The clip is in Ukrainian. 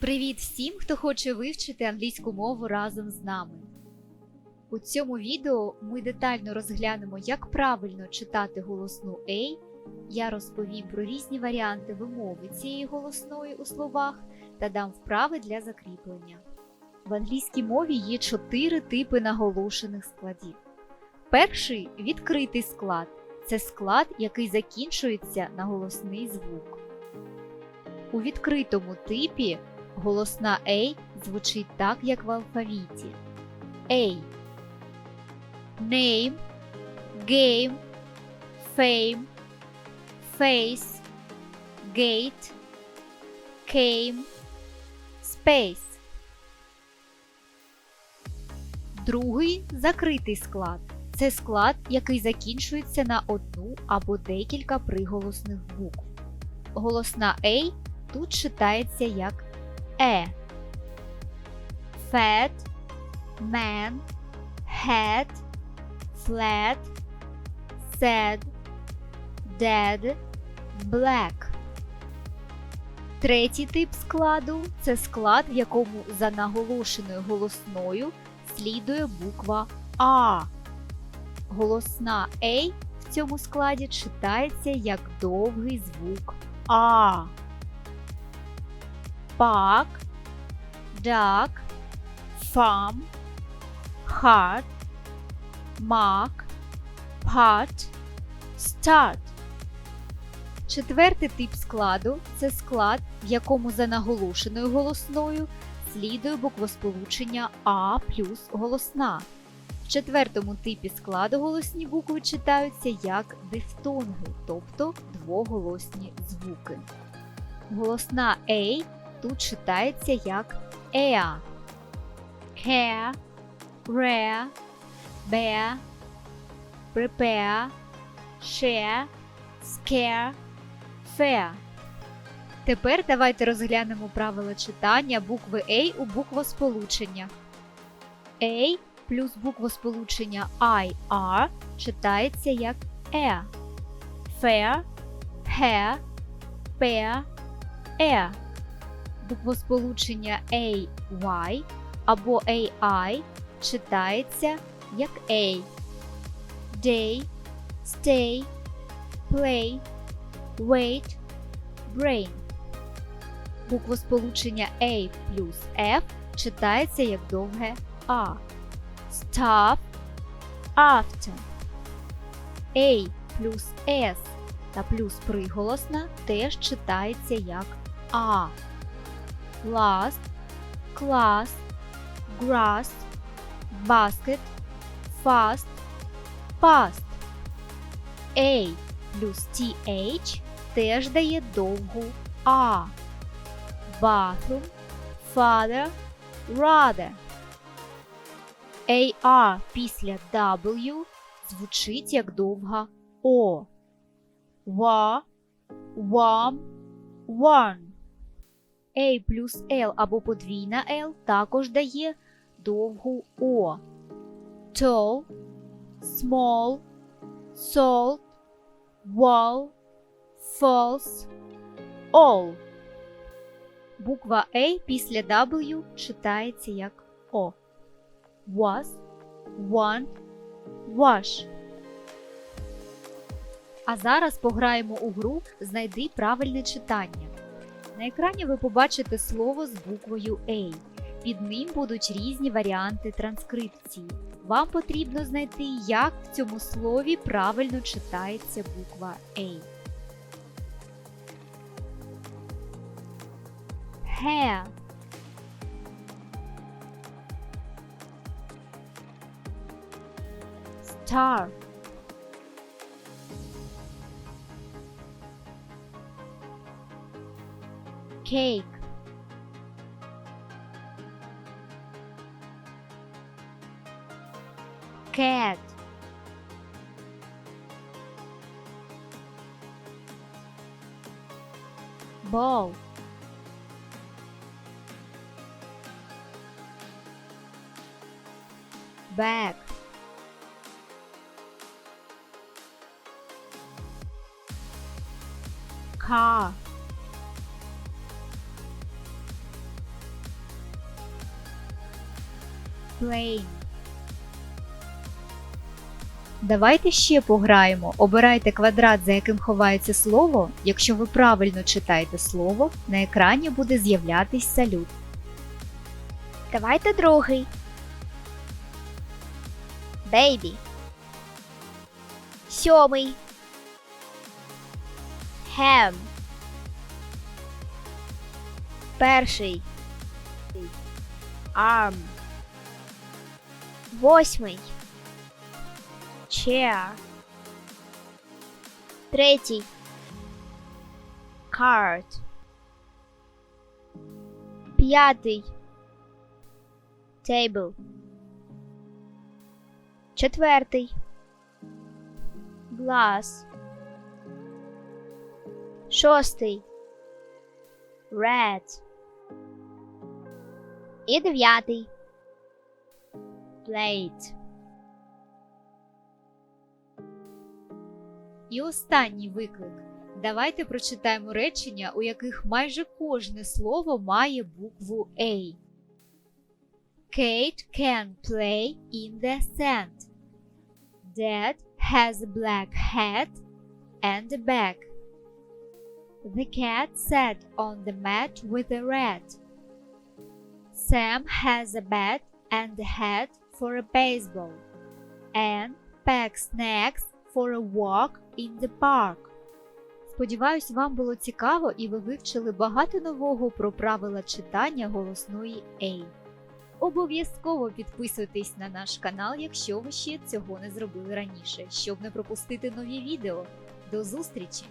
Привіт всім, хто хоче вивчити англійську мову разом з нами. У цьому відео ми детально розглянемо, як правильно читати голосну A. Я розповім про різні варіанти вимови цієї голосної у словах та дам вправи для закріплення. В англійській мові є чотири типи наголошених складів. Перший відкритий склад це склад, який закінчується на голосний звук. У відкритому типі голосна A звучить так, як в алфавіті. A. Name, game, fame, face, gate, came, space. Другий закритий склад. Це склад, який закінчується на одну або декілька приголосних букв. Голосна A тут читається як е. Fat, man, hat, flat, sad, dead, black. Третій тип складу це склад, в якому за наголошеною голосною слідує буква А. Голосна A в цьому складі читається як довгий звук А. Park, duck, farm, heart, mark, part, start. Четвертий тип складу це склад, в якому за наголошеною голосною слідує буквосполучення А плюс голосна. В четвертому типі складу голосні букви читаються як дифтонги, тобто двоголосні звуки. Голосна A тут читається як еа. Care, rare, bear, prepare, share, scare, fair. Тепер давайте розглянемо правила читання букви A у буквосполученнях. A плюс буквосполучення IR читається як e. Fair, hair, pair, air. Буквосполучення AY або AI читається як A. Day, stay, play, wait, brain. Буквосполучення A плюс F читається як довге А. Stop, after. A плюс S та плюс приголосна теж читається як А. Last, class, grass, basket, fast, past. A плюс TH теж дає довгу А. Bathroom, father, rather. AR після W звучить як довга О. Wa, warm, warm. A плюс L або подвійна L також дає довгу О. Tall, small, salt, wall, false, all. Буква A після W читається як О. Was, want, wash. А зараз пограємо у гру Знайди правильне читання. На екрані ви побачите слово з буквою A. Під ним будуть різні варіанти транскрипції. Вам потрібно знайти, як в цьому слові правильно читається буква A. Hair Star Cake. Cat. Ball. Bag. Car plane. Давайте ще пограємо. Обирайте квадрат, за яким ховається слово. Якщо ви правильно читаєте слово, на екрані буде з'являтись салют. Давайте другий. Бейбі. Сьомий. Хем. Перший. Арм. Восьмий. Chair. Третій. Card. П'ятий. Table. Четвертий. Glass. Шостий. Red. І дев'ятий. Plate. І останній виклик. Давайте прочитаємо речення, у яких майже кожне слово має букву A. Kate can play in the sand. Dad has a black hat and a bag. The cat sat on the mat with a rat. Sam has a bat and a hat for a baseball. Anne packs snacks for a walk in the park. Сподіваюсь, вам було цікаво і ви вивчили багато нового про правила читання голосної A. Обов'язково підписуйтесь на наш канал, якщо ви ще цього не зробили раніше, щоб не пропустити нові відео. До зустрічі!